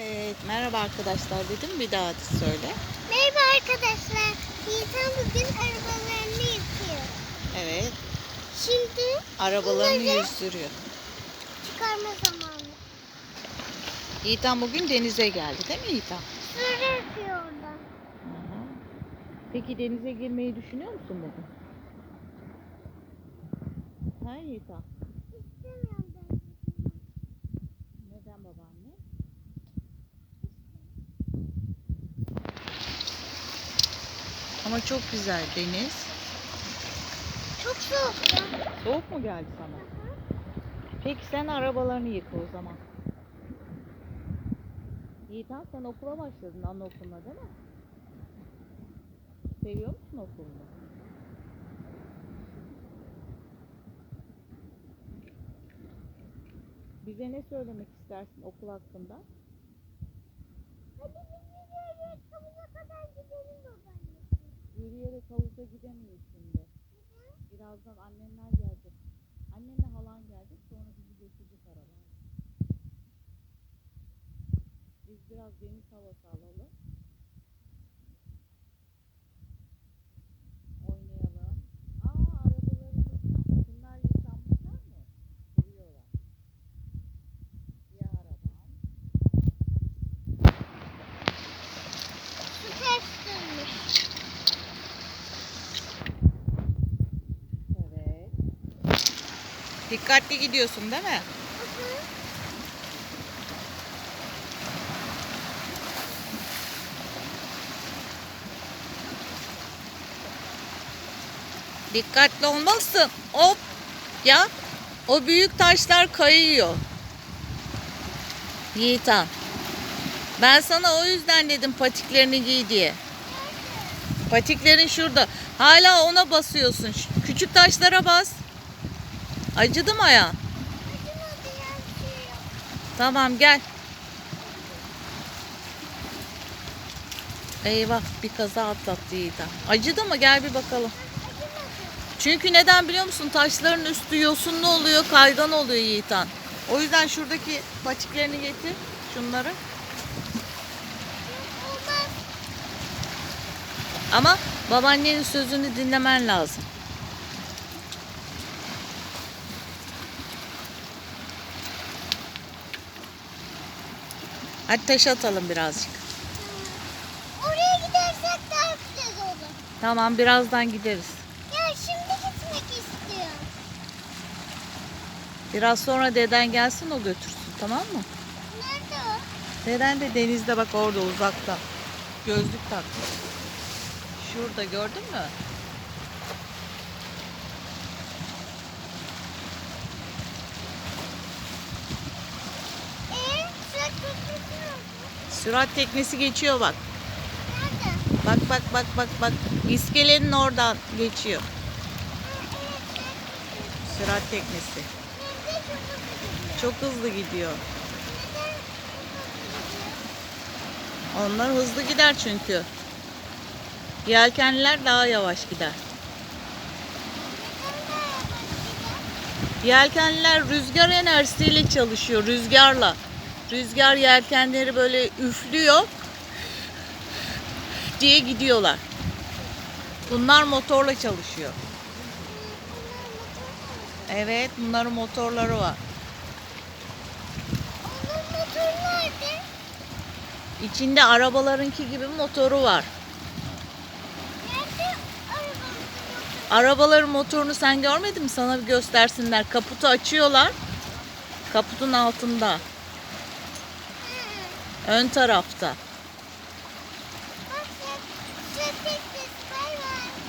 Evet, merhaba arkadaşlar dedim bir daha söyle. Merhaba arkadaşlar. Yiğitan bugün arabalarını yıkıyor. Evet, Şimdi arabalarını Bunları- yüzdürüyor. çıkarma zamanı. Yiğitan bugün denize geldi değil mi Yiğitan? Sürü yapıyor orada. Peki denize girmeyi düşünüyor musun bugün? Ha Yiğitan? İstemiyorum ben. Neden babaanne? Ama çok güzel deniz. Çok soğuk ya. Soğuk mu geldi sana? Peki sen arabalarını yıka o zaman. Yiğitan sen okula başladın anaokuluna değil mi? Seviyor musun okulunu? Bize ne söylemek istersin okul hakkında? Hadi biz yürüyoruz. Kamuya kadar gidelim babaanne. Yürüyerek havuza gidemeyiz şimdi. Birazdan annenler gelecek. Annenle halan gelecek sonra bizi götürecek arabayla. Biz biraz deniz havası alalım. Dikkatli gidiyorsun değil mi? Dikkatli olmalısın. Hop. Ya o büyük taşlar kayıyor. Yiğitan. Ben sana o yüzden dedim patiklerini giy diye. Patiklerin şurada. Hala ona basıyorsun. Küçük taşlara bas. Acıdı mı ayağın? Tamam gel. Eyvah bir kaza atlattı Yiğitan. Acıdı mı? Gel bir bakalım. Çünkü neden biliyor musun? Taşların üstü yosunlu oluyor, kaygan oluyor Yiğitan. O yüzden şuradaki patiklerini getir. Şunları. Ama babaannenin sözünü dinlemen lazım. Hadi taş atalım birazcık. Oraya gidersek daha güzel olur. Tamam birazdan gideriz. Ya şimdi gitmek istiyorum. Biraz sonra deden gelsin o götürsün tamam mı? Nerede o? Deden de denizde bak orada uzakta. Gözlük takmış. Şurada gördün mü? Sürat teknesi geçiyor bak. Nerede? Bak bak bak bak bak. İskelenin oradan geçiyor. Sürat teknesi. Çok hızlı gidiyor? Onlar hızlı gider çünkü. Yelkenliler daha yavaş gider. Yelkenliler rüzgar enerjisiyle çalışıyor. Rüzgarla. Rüzgar yelkenleri böyle üflüyor diye gidiyorlar. Bunlar motorla çalışıyor. Evet, bunların motorları var. Onun motoru nerede? İçinde arabalarınki gibi motoru var. Nerede? Arabaların motorunu sen görmedin mi? Sana bir göstersinler. Kaputu açıyorlar. Kaputun altında. Ön tarafta.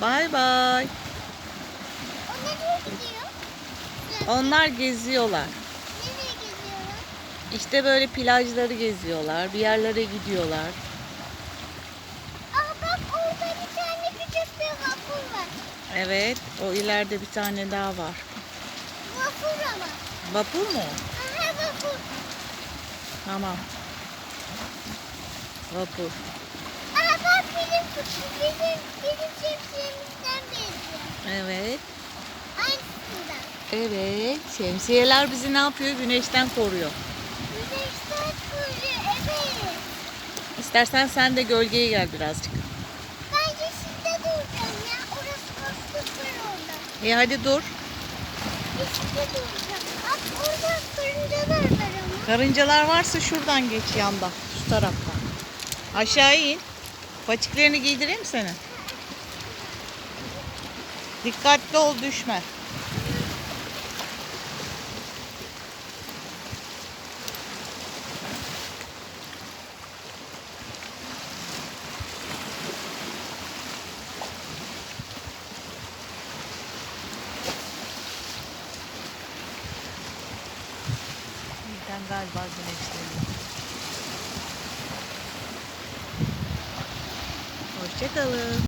Bay bay. Bay bay. O nereye gidiyor? Onlar geziyorlar. Nereye gidiyorlar? İşte böyle plajları geziyorlar. Bir yerlere gidiyorlar. Aa bak orada bir tane küçük bir vapur var. Evet, o ileride bir tane daha var. Vapur ama. Vapur mu? Aha vapur. Tamam. Vapur. Aa bak benim bizim bizim şemsiyemizden benziyor. Evet. Aynısından. Evet. Şemsiyeler bizi ne yapıyor? Güneşten koruyor. Güneşten koruyor. Evet. İstersen sen de gölgeye gel birazcık. Ben yeşilde duracağım ya. Orası boşluk var orada. İyi hadi dur. Yeşilde duracağım. Karıncalar varsa şuradan geç yanda. Şu taraftan. Aşağı in. Patiklerini giydireyim seni. Dikkatli ol düşme. Galiba güneşleniyor. Hoşçakalın.